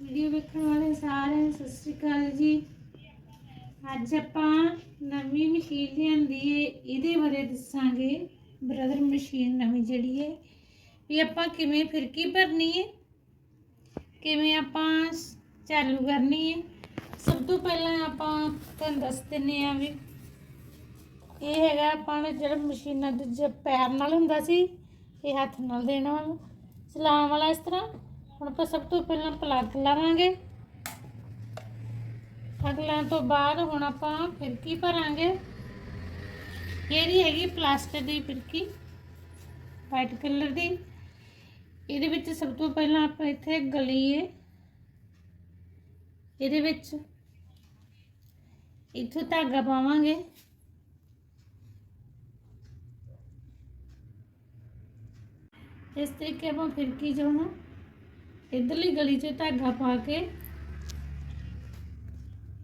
Video ਵੇਖਣ ਵਾਲੇ ਸਾਰਿਆਂ ਨੂੰ ਸਤਿ ਸ਼੍ਰੀ ਅਕਾਲ ਜੀ। ਅੱਜ ਆਪਾਂ ਨਵੀਂ ਮਸ਼ੀਨ ਲਿਆਂਦੀ ਏ, ਇਹਦੇ ਬਾਰੇ ਦੱਸਾਂਗੇ। ਬ੍ਰਦਰ ਮਸ਼ੀਨ ਨਵੀਂ ਜਿਹੜੀ ਏ, ਵੀ ਆਪਾਂ ਕਿਵੇਂ ਫਿਰਕੀ ਭਰਨੀ ਏ, ਕਿਵੇਂ ਆਪਾਂ ਚਾਲੂ ਕਰਨੀ ਏ। ਸਭ ਤੋਂ ਪਹਿਲਾਂ ਆਪਾਂ ਤੁਹਾਨੂੰ ਦੱਸ ਦਿੰਨੇ ਆ ਵੀ ਇਹ ਹੈਗਾ ਆਪਾਂ ਨੇ ਜਿਹੜਾ ਮਸ਼ੀਨਾਂ ਦੂਜੇ ਪੈਰ ਨਾਲ ਹੁੰਦਾ ਸੀ, ਇਹ ਹੱਥ ਨਾਲ ਦੇਣ ਵਾਲਾ, ਚਲਾਉਣ ਵਾਲਾ ਇਸ ਤਰ੍ਹਾਂ। ਹੁਣ ਆਪਾਂ ਸਭ ਤੋਂ ਪਹਿਲਾਂ ਪਲੱਗ ਲਾਵਾਂਗੇ। ਪਲੱਗ ਲਾਉਣ ਤੋਂ ਬਾਅਦ ਹੁਣ ਆਪਾਂ ਫਿਰਕੀ ਭਰਾਂਗੇ। ਇਹਦੀ ਹੈਗੀ ਪਲਾਸਟਿਕ ਦੀ ਫਿਰਕੀ ਵਾਈਟ ਕਲਰ ਦੀ। ਇਹਦੇ ਵਿੱਚ ਸਭ ਤੋਂ ਪਹਿਲਾਂ ਆਪਾਂ ਇੱਥੇ ਗਲੀਏ। ਇਹਦੇ ਵਿੱਚ ਇੱਥੋਂ ਧਾਗਾ ਪਾਵਾਂਗੇ। ਇਸ ਤਰੀਕੇ ਆਪਾਂ ਫਿਰਕੀ ਜੋ ਨਾ ਇਧਰਲੀ ਗਲੀ 'ਚ ਧਾਗਾ ਪਾ ਕੇ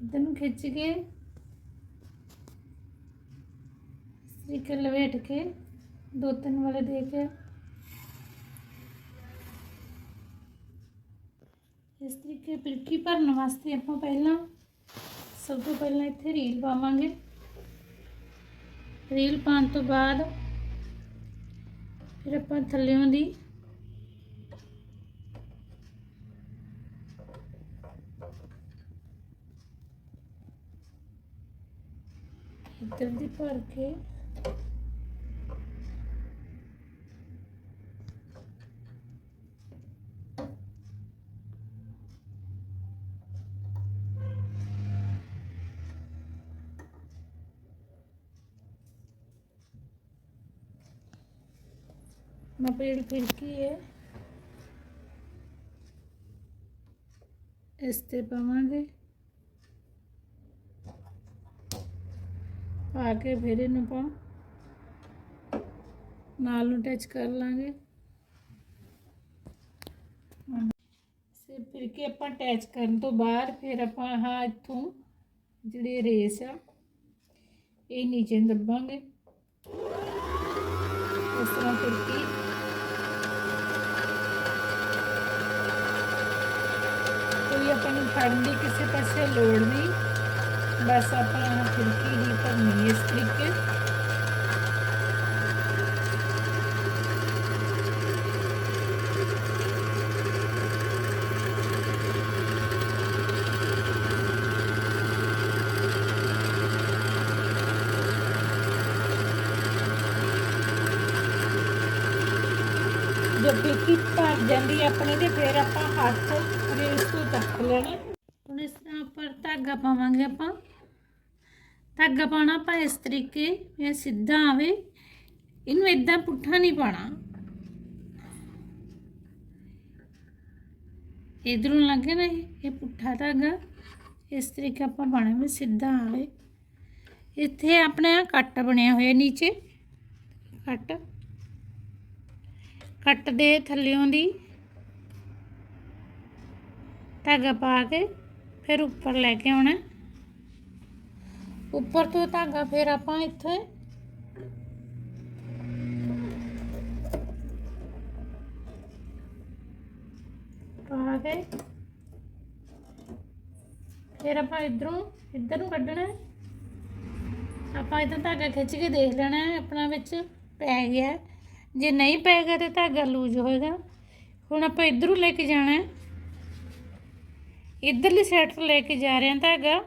ਇਧਰ ਨੂੰ ਖਿੱਚ ਕੇ ਇਸ ਤਰੀਕੇ ਲਵੇਟ ਕੇ ਦੋ ਤਿੰਨ ਵਾਲੇ ਦੇ ਕੇ ਇਸ ਤਰੀਕੇ ਫਿਰਕੀ ਭਰਨ ਵਾਸਤੇ ਆਪਾਂ ਪਹਿਲਾਂ ਸਭ ਤੋਂ ਪਹਿਲਾਂ ਇੱਥੇ ਰੀਲ ਪਾਵਾਂਗੇ। ਰੀਲ ਪਾਉਣ ਤੋਂ ਬਾਅਦ ਫਿਰ ਆਪਾਂ ਥੱਲਿਓਂ ਦੀ ਇੱਧਰ ਦੀ ਭਰ ਕੇ। ਮੈਂ ਪੇੜ ਫਿਰਕੀ ਹੈ ਇਸ ਤੇ ਪਾਵਾਂਗੇ ਪਾ ਕੇ ਫਿਰ ਇਹਨੂੰ ਪਾ ਨਾਲ ਨੂੰ ਟੱਚ ਕਰ ਲਾਂਗੇ। ਸੇ ਫਿਰ ਕੇ ਆਪਾਂ ਅਟੈਚ ਕਰਨ ਤੋਂ ਬਾਅਦ ਫਿਰ ਆਪਾਂ ਆਹ ਇੱਥੋਂ ਜਿਹੜੀ ਰੇਸ ਆ, ਇਹ ਨੀਚੇ ਦੱਬਾਂਗੇ। ਇਸ ਤਰ੍ਹਾਂ ਫਿਰ ਕੇ ਕੋਈ ਆਪਾਂ ਨੂੰ ਫੜਨ ਦੀ ਕਿਸੇ ਪਾਸੇ ਲੋੜ ਨਹੀਂ। ਬਸ ਆਪਾਂ ਆਹ ਫਿਰਕੀ ਹੀ ਭਰਨੀ ਇਸ ਤਰੀਕੇ। ਜਦ ਫਿਰਕੀ ਭਰ ਜਾਂਦੀ ਹੈ ਆਪਣੇ ਤੇ, ਫਿਰ ਆਪਾਂ ਹੱਥ ਰੇਸ ਤੋਂ ਚੱਕ ਲੈਣਾ। ਹੁਣ ਇਸ ਤਰ੍ਹਾਂ ਉੱਪਰ ਧਾਗਾ ਪਾਵਾਂਗੇ ਆਪਾਂ। ਧਾਗਾ ਪਾਣਾ ਆਪਾਂ ਇਸ ਤਰੀਕੇ, ਇਹ ਸਿੱਧਾ ਆਵੇ। ਇਹਨੂੰ ਇਦਾਂ ਪੁੱਠਾ ਨਹੀਂ ਪਾਣਾ ਇਧਰੋਂ ਲੱਗੇ ਨਾ ਇਹ ਪੁੱਠਾ ਧਾਗਾ ਇਸ ਤਰੀਕੇ ਆਪਾਂ ਪਾਣਾ ਵੀ ਸਿੱਧਾ ਆਵੇ। ਇੱਥੇ ਆਪਣਾ ਕੱਟ ਬਣਿਆ ਹੋਇਆ ਨੀਚੇ। ਕੱਟ। ਕੱਟ ਦੇ ਥੱਲਿਓਂ ਦੀ ਧਾਗਾ ਪਾ ਕੇ ਫਿਰ ਉੱਪਰ ਲੈ ਕੇ ਆਉਣਾ। ਉੱਪਰ ਤੋਂ ਧਾਗਾ ਫਿਰ ਆਪਾਂ ਇੱਥੇ ਪਾ ਕੇ ਫਿਰ ਆਪਾਂ ਇਧਰੋਂ, ਇੱਧਰ ਨੂੰ ਕੱਢਣਾ ਆਪਾਂ ਇਧਰ ਧਾਗਾ ਖਿੱਚ ਕੇ ਦੇਖ ਲੈਣਾ ਆਪਣਾ ਵਿੱਚ ਪੈ ਗਿਆ ਜੇ ਨਹੀਂ ਪੈਗਾ ਤੇ ਧਾਗਾ ਲੂਜ਼ ਹੋਏਗਾ। ਹੁਣ ਆਪਾਂ ਇਧਰੋਂ ਲੈ ਕੇ ਜਾਣਾ ਹੈ। ਇਧਰਲੀ ਸਾਈਡ ਤੋਂ ਲੈ ਕੇ ਜਾ ਰਹੇ ਹਾਂ ਧਾਗਾ।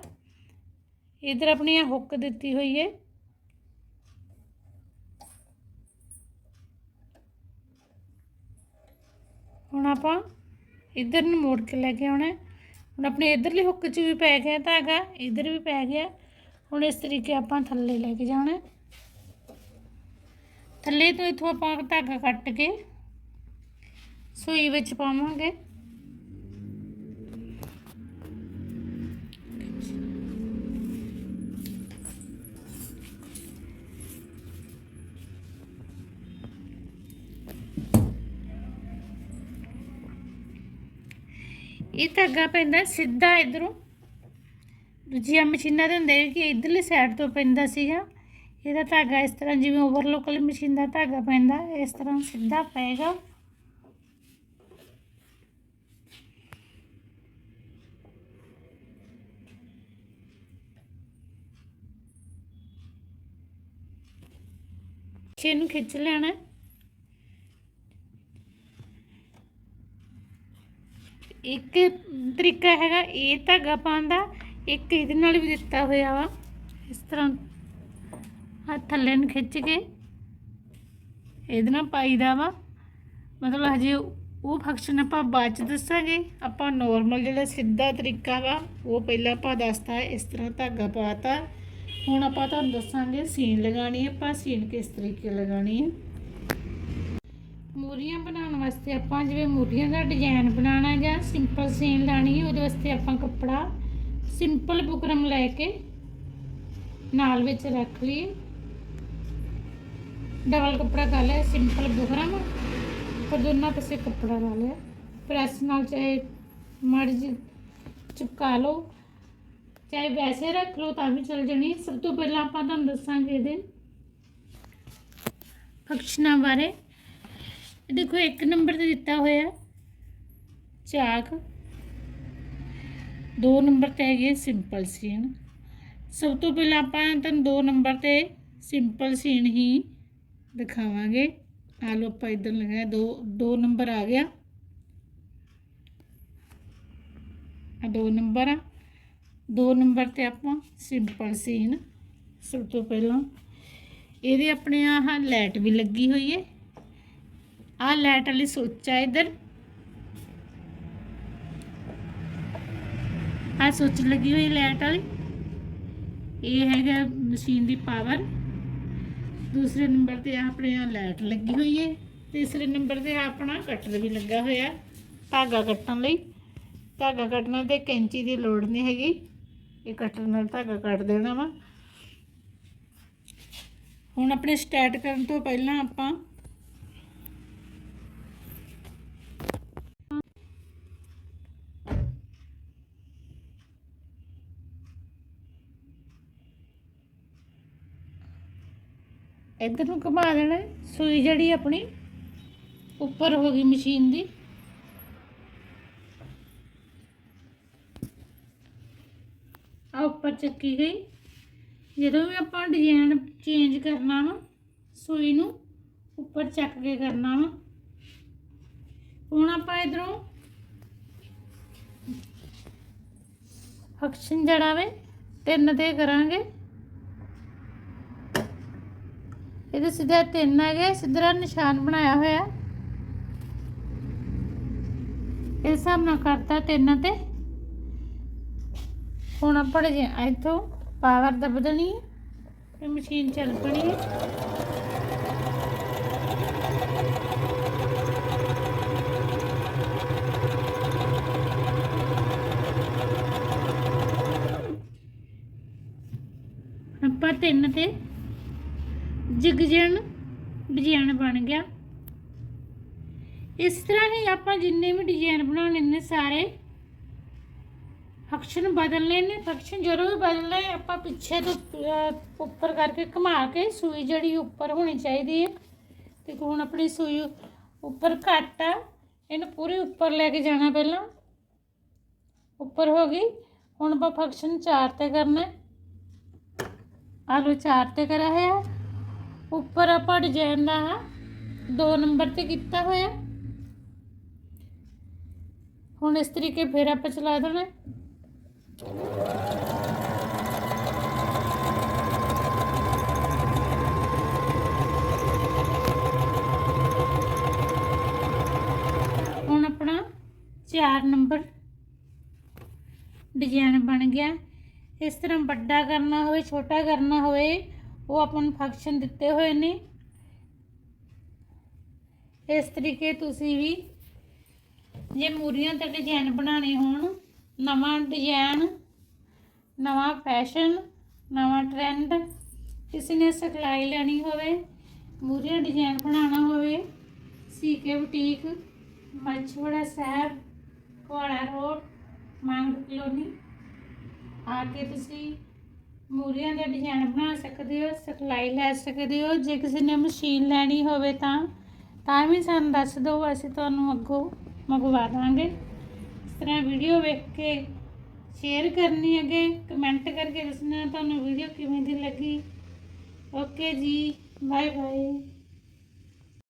ਇਧਰ ਆਪਣੀ ਇਹ ਹੁੱਕ ਦਿੱਤੀ ਹੋਈ ਹੈ ਹੁਣ ਆਪਾਂ ਇਧਰ ਨੂੰ ਮੋੜ ਕੇ ਲੈ ਕੇ ਆਉਣਾ ਹੈ। ਹੁਣ ਆਪਣੇ ਇਧਰਲੀ ਹੁੱਕ 'ਚ ਵੀ ਪੈ ਗਿਆ ਧਾਗਾ ਇਧਰ ਵੀ ਪੈ ਗਿਆ ਹੁਣ ਇਸ ਤਰੀਕੇ ਆਪਾਂ ਥੱਲੇ ਲੈ ਕੇ ਜਾਣਾ ਹੈ। ਥੱਲੇ ਤੋਂ ਇਥੋਂ ਆਪਾਂ ਧਾਗਾ ਕੱਟ ਕੇ ਸੂਈ ਵਿੱਚ ਪਾਵਾਂਗੇ ਇਹ ਧਾਗਾ ਪੈਂਦਾ ਸਿੱਧਾ ਇਧਰੋਂ ਦੂਜੀਆਂ ਮਸ਼ੀਨਾਂ ਦੇ ਹੁੰਦੇ ਕਿ ਇਧਰਲੀ ਸਾਈਡ ਤੋਂ ਪੈਂਦਾ ਸੀਗਾ ਇਹਦਾ ਧਾਗਾ ਇਸ ਤਰ੍ਹਾਂ ਜਿਵੇਂ ਓਵਰਲੋਕ ਵਾਲੀ ਮਸ਼ੀਨ ਦਾ ਧਾਗਾ ਪੈਂਦਾ ਇਸ ਤਰ੍ਹਾਂ ਸਿੱਧਾ ਪਏਗਾ ਇਹਨੂੰ ਖਿੱਚ ਲੈਣਾ ਇੱਕ ਤਰੀਕਾ ਹੈਗਾ ਇਹ ਧਾਗਾ ਪਾਉਣ ਦਾ, ਇੱਕ ਇਹਦੇ ਨਾਲ ਵੀ ਦਿੱਤਾ ਹੋਇਆ ਵਾ। ਇਸ ਤਰ੍ਹਾਂ ਹੱਥ ਥੱਲੇ ਨੂੰ ਖਿੱਚ ਕੇ ਇਹਦੇ ਨਾਲ ਪਾਈਦਾ ਵਾ। ਮਤਲਬ ਹਜੇ ਉਹ ਫੰਕਸ਼ਨ ਆਪਾਂ ਬਾਅਦ ਚ ਦੱਸਾਂਗੇ। ਆਪਾਂ ਨੋਰਮਲ ਜਿਹੜਾ ਸਿੱਧਾ ਤਰੀਕਾ ਵਾ, ਉਹ ਪਹਿਲਾਂ ਆਪਾਂ ਦੱਸਤਾ, ਇਸ ਤਰ੍ਹਾਂ ਧਾਗਾ ਪਾਤਾ। ਹੁਣ ਆਪਾਂ ਤੁਹਾਨੂੰ ਦੱਸਾਂਗੇ ਸੀਨ ਲਗਾਣੀ ਹੈ, ਆਪਾਂ ਸੀਨ ਕਿਸ ਤਰੀਕੇ ਲਗਾਣੀ ਹੈ। ਮੂਰੀਆਂ ਬਣਾਉਣ ਵਾਸਤੇ ਆਪਾਂ ਜਿਵੇਂ ਮੂਰੀਆਂ ਦਾ ਡਿਜ਼ਾਈਨ ਬਣਾਉਣਾ ਜਾਂ ਸਿੰਪਲ ਸੀਨ ਲਾਣੀ ਉਹਦੇ ਵਾਸਤੇ ਆਪਾਂ ਕੱਪੜਾ ਸਿੰਪਲ ਬੁਕਰਮ ਲੈ ਕੇ ਨਾਲ ਵਿੱਚ ਰੱਖ ਲਈ ਡਬਲ ਕੱਪੜਾ ਕਰ ਲਿਆ ਸਿੰਪਲ ਬੁਕਰਮ। ਪਰ ਦੋਨਾਂ ਪਾਸੇ ਕੱਪੜਾ ਲਾ ਲਿਆ। ਪ੍ਰੈਸ ਨਾਲ ਚਾਹੇ ਮਰਜ ਚਿਪਕਾ ਲਓ, ਚਾਹੇ ਵੈਸੇ ਰੱਖ ਲਓ ਤਾਂ ਵੀ ਚੱਲ ਜਣੀ ਸਭ ਤੋਂ ਪਹਿਲਾਂ ਆਪਾਂ ਤੁਹਾਨੂੰ ਦੱਸਾਂਗੇ ਇਹਦੇ ਫੰਕਸ਼ਨਾਂ ਬਾਰੇ। ਦੇਖੋ, ਇੱਕ ਨੰਬਰ ਤੇ ਦਿੱਤਾ ਹੋਇਆ ਚਾਕ। ਦੋ ਨੰਬਰ ਤੇ ਹੈਗੇ ਸਿੰਪਲ ਸੀਨ। ਸਭ ਤੋਂ ਪਹਿਲਾਂ ਆਪਾਂ ਤੁਹਾਨੂੰ ਦੋ ਨੰਬਰ ਤੇ ਸਿੰਪਲ ਸੀਨ ਹੀ ਦਿਖਾਵਾਂਗੇ। ਆ ਲੋ ਆਪਾਂ ਇਧਰ ਲਗਾਇਆ, ਦੋ ਦੋ ਨੰਬਰ ਆ ਗਿਆ। ਆ ਦੋ ਨੰਬਰ ਆ। ਦੋ ਨੰਬਰ ਤੇ ਆਪਾਂ ਸਿੰਪਲ ਸੀਨ ਸਭ ਤੋਂ ਪਹਿਲਾਂ। ਇਹਦੇ ਆਪਣੇ ਆਹ ਲਾਈਟ ਵੀ ਲੱਗੀ ਹੋਈ ਹੈ। ਆ ਲਾਈਟ ਵਾਲੀ ਸੁੱਚ ਆ ਇਧਰ। ਆ ਸੁੱਚ ਲੱਗੀ ਹੋਈ ਲਾਈਟ ਵਾਲੀ। ਇਹ ਹੈਗਾ ਮਸ਼ੀਨ ਦੀ ਪਾਵਰ। ਦੂਸਰੇ ਨੰਬਰ ਤੇ ਆਹ ਆਪਣੇ ਆ ਲਾਈਟ ਲੱਗੀ ਹੋਈ ਹੈ ਤੀਸਰੇ ਨੰਬਰ ਤੇ ਆਹ ਆਪਣਾ ਕਟਰ ਵੀ ਲੱਗਾ ਹੋਇਆ ਧਾਗਾ ਕੱਟਣ ਲਈ। ਧਾਗਾ ਕੱਟਣਾ ਤੇ ਕੈਂਚੀ ਦੀ ਲੋੜ ਨਹੀਂ ਹੈਗੀ। ਇਹ ਕਟਰ ਨਾਲ ਧਾਗਾ ਕੱਟ ਦੇਣਾ ਵਾ। ਹੁਣ ਆਪਣੇ ਸਟਾਰਟ ਕਰਨ ਤੋਂ ਪਹਿਲਾਂ ਆਪਾਂ ਇੱਧਰ ਨੂੰ ਘੁਮਾ ਦੇਣਾ ਹੈ। ਸੂਈ ਜਿਹੜੀ ਆਪਣੀ ਉੱਪਰ ਹੋ ਗਈ ਮਸ਼ੀਨ ਦੀ। ਆ ਉੱਪਰ ਚੱਕੀ ਗਈ। ਜਦੋਂ ਵੀ ਆਪਾਂ ਡਿਜ਼ਾਈਨ ਚੇਂਜ ਕਰਨਾ ਵਾ ਸੂਈ ਨੂੰ ਉੱਪਰ ਚੱਕ ਕੇ ਕਰਨਾ ਵਾ। ਹੁਣ ਆਪਾਂ ਇਧਰੋਂ ਫੰਕਸ਼ਨ ਜਿਹੜਾ ਵੇ ਤਿੰਨ ਤੇ ਕਰਾਂਗੇ। ਇਹਦੇ ਸਿੱਧਾ ਤਿੰਨ ਹੈਗੇ ਸਿੱਧਾ ਨਿਸ਼ਾਨ ਬਣਾਇਆ ਹੋਇਆ। ਇਸ ਹਿਸਾਬ ਨਾਲ ਕਰਤਾ ਤਿੰਨ ਤੇ। ਹੁਣ ਆਪਾਂ ਜੇ ਇੱਥੋਂ ਪਾਵਰ ਦਬ ਤੇ ਮਸ਼ੀਨ ਚੱਲ ਪਣੀ ਆਪਾਂ ਤਿੰਨ ਤੇ ਜਿਗਜਣ ਡਿਜ਼ਾਈਨ ਬਣ ਗਿਆ। ਇਸ ਤਰ੍ਹਾਂ ਹੀ ਆਪਾਂ ਜਿੰਨੇ ਵੀ ਡਿਜ਼ਾਈਨ ਬਣਾਉਣੇ ਨੇ ਸਾਰੇ ਫੰਕਸ਼ਨ ਬਦਲਨੇ ਨੇ ਫੰਕਸ਼ਨ ਜਦੋਂ ਵੀ ਬਦਲਨੇ ਆਪਾਂ ਪਿੱਛੇ ਤੋਂ ਉੱਪਰ ਕਰਕੇ ਘੁਮਾ ਕੇ ਸੂਈ ਜਿਹੜੀ ਉੱਪਰ ਹੋਣੀ ਚਾਹੀਦੀ ਹੈ, ਤੇ ਹੁਣ ਆਪਣੀ ਸੂਈ ਉੱਪਰ ਘੱਟ ਆ, ਇਹਨੂੰ ਪੂਰੀ ਉੱਪਰ ਲੈ ਕੇ ਜਾਣਾ ਪਹਿਲਾਂ। ਉੱਪਰ ਹੋ ਗਈ। ਹੁਣ ਆਪਾਂ ਫੰਕਸ਼ਨ 4 ਤੇ ਕਰਨਾ ਹੈ। ਆਲੂ 4 ਤੇ ਕਰਾ ਹੋਇਆ। ਉੱਪਰ ਆਪਾਂ ਡਿਜ਼ਾਈਨ ਦਾ ਦੋ ਨੰਬਰ ਤੇ ਕੀਤਾ ਹੋਇਆ। ਹੁਣ ਇਸ ਤਰੀਕੇ ਫਿਰ ਆਪਾਂ ਚਲਾ ਦੇਣਾ। ਹੁਣ ਆਪਣਾ 4 ਨੰਬਰ ਡਿਜ਼ਾਈਨ ਬਣ ਗਿਆ। ਇਸ ਤਰ੍ਹਾਂ ਵੱਡਾ ਕਰਨਾ ਹੋਵੇ, ਛੋਟਾ ਕਰਨਾ ਹੋਵੇ ਉਹ ਆਪਾਂ ਨੂੰ ਫੰਕਸ਼ਨ ਦਿੱਤੇ ਹੋਏ ਨੇ। ਇਸ ਤਰੀਕੇ ਤੁਸੀਂ ਵੀ ਜੇ ਮੂਰੀਆਂ ਤੇ ਡਿਜ਼ਾਈਨ ਬਣਾਉਣੇ ਹੋਣ, ਨਵਾਂ ਡਿਜ਼ਾਈਨ ਨਵਾਂ ਫੈਸ਼ਨ ਨਵਾਂ ਟ੍ਰੈਂਡ ਕਿਸੇ ਨੇ ਸਿਖਲਾਈ ਲੈਣੀ ਹੋਵੇ, ਮੂਰੀਆਂ ਡਿਜ਼ਾਈਨ ਬਣਾਉਣਾ ਹੋਵੇ, ਸੀਕੇ ਬੁਟੀਕ ਮੱਛਵੜਾ ਸਾਹਿਬ ਕੋੜਾ ਰੋਡ, ਮੰਗ ਕਲੋਨੀ, ਆ ਕੇ ਤੁਸੀਂ ਮੂਰੀਆਂ ਦੇ ਡਿਜ਼ਾਈਨ ਬਣਾ ਸਕਦੇ ਹੋ, ਸਿਖਲਾਈ ਲੈ ਸਕਦੇ ਹੋ, ਜੇ ਕਿਸੇ ਨੇ ਮਸ਼ੀਨ ਲੈਣੀ ਹੋਵੇ ਤਾਂ ਤਾਂ ਵੀ ਸਾਨੂੰ ਦੱਸ ਦਿਓ, ਅਸੀਂ ਤੁਹਾਨੂੰ ਅੱਗੋਂ ਮੰਗਵਾ ਦਾਂਗੇ। ਇਸ ਤਰ੍ਹਾਂ ਵੀਡੀਓ ਵੇਖ ਕੇ ਸ਼ੇਅਰ ਕਰਨੀ ਅੱਗੇ ਕਮੈਂਟ ਕਰਕੇ ਦੱਸਣਾ ਤੁਹਾਨੂੰ ਵੀਡੀਓ ਕਿਵੇਂ ਦੀ ਲੱਗੀ। ਓਕੇ ਜੀ ਬਾਏ ਬਾਏ